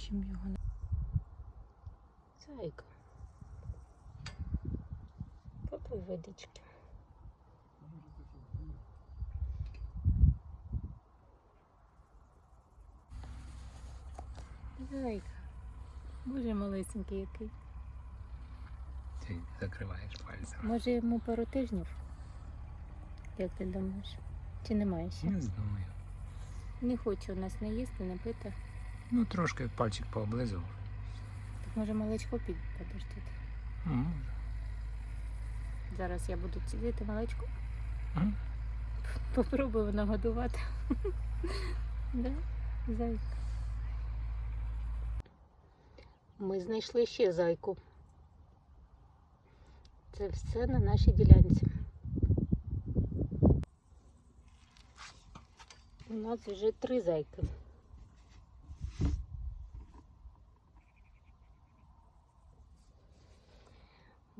чим його. Зайка. Попий водички. Зайка. Боже малесенький який. Ти закриваєш пальцем. Може йому пару тижнів? Як ти думаєш? Чи немає ще? Не знаю. Не хоче у нас не їсти, не пити. Ну, трошки пальчик пооблизував. Так може молочко під подождіть. Ну, може. Зараз я буду цідити молочко. М? Попробую нагодувати. да? Зайка. Ми знайшли ще зайку. Це все на нашій ділянці. У нас вже три зайки.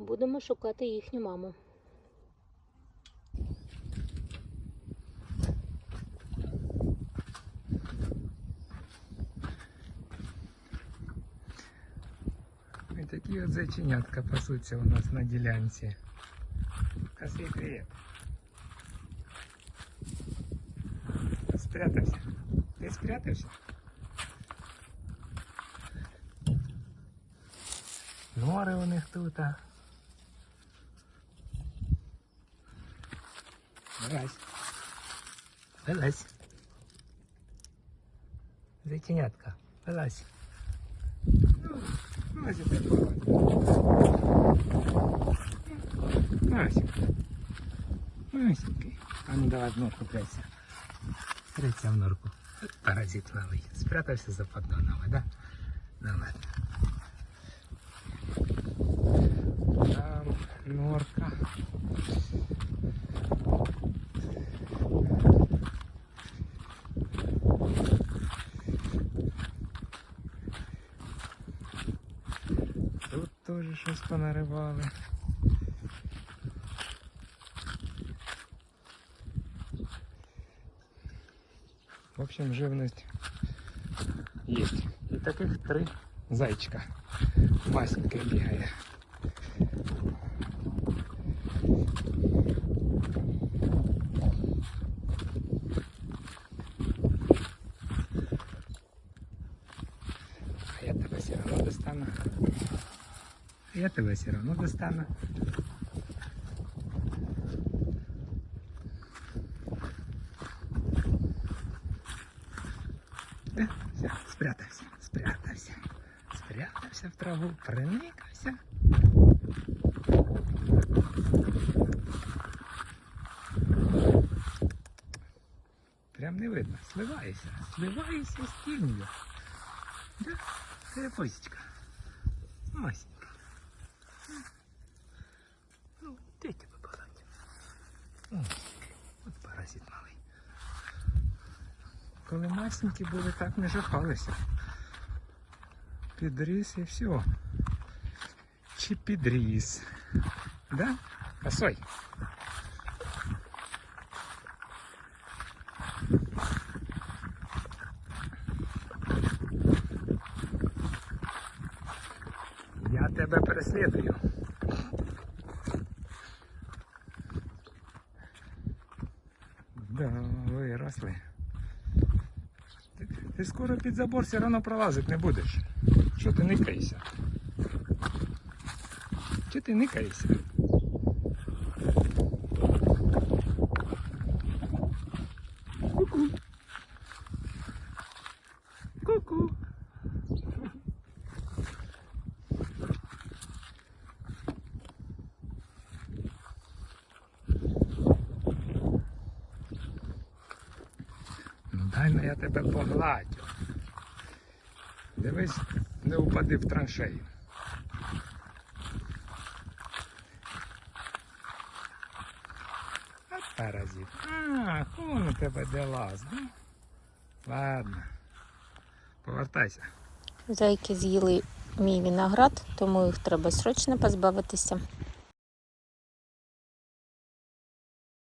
Будемо шукати їхню маму. І такі от зайченятка пасуться у нас на ділянці. Косий привіт. Спрятався. Ти спрятався? Нори у них тут. а. Вилазь. Вилазь. Зайченятка, вилазь. Ну, так. Масик. Масенький. А ну давай в норку прячься. Прячься в норку. Паразит малый. Спрятался за поддоном, да? Ну ладно. Там норка. щось понаривали. В общем, живность есть. І таких три зайчика. Васенька бігає. Я тебе все равно достану. Все, спрятався, спрятався, спрятався в траву, проникався. Прям не видно, сливаєшся, сливаєшся з тінню. Да, це. Масенька. Ну, де тебе погладь? О, От паразит малий. Коли масенькі були, так не жахалися. Підріс і все. Чи підріс. Да? Косой. Я тебе переслідую. Да, виросли. Ти, скоро під забор все одно пролазити не будеш. Що ти никаєшся? Чи ти никаєшся? Ку-ку. Ку-ку. Ну дай ну я тебе погладю. Дивись, не упади в траншею. А паразит. А, он у тебе де лаз, да? Ладно. Повертайся. Зайки з'їли мій виноград, тому їх треба срочно позбавитися.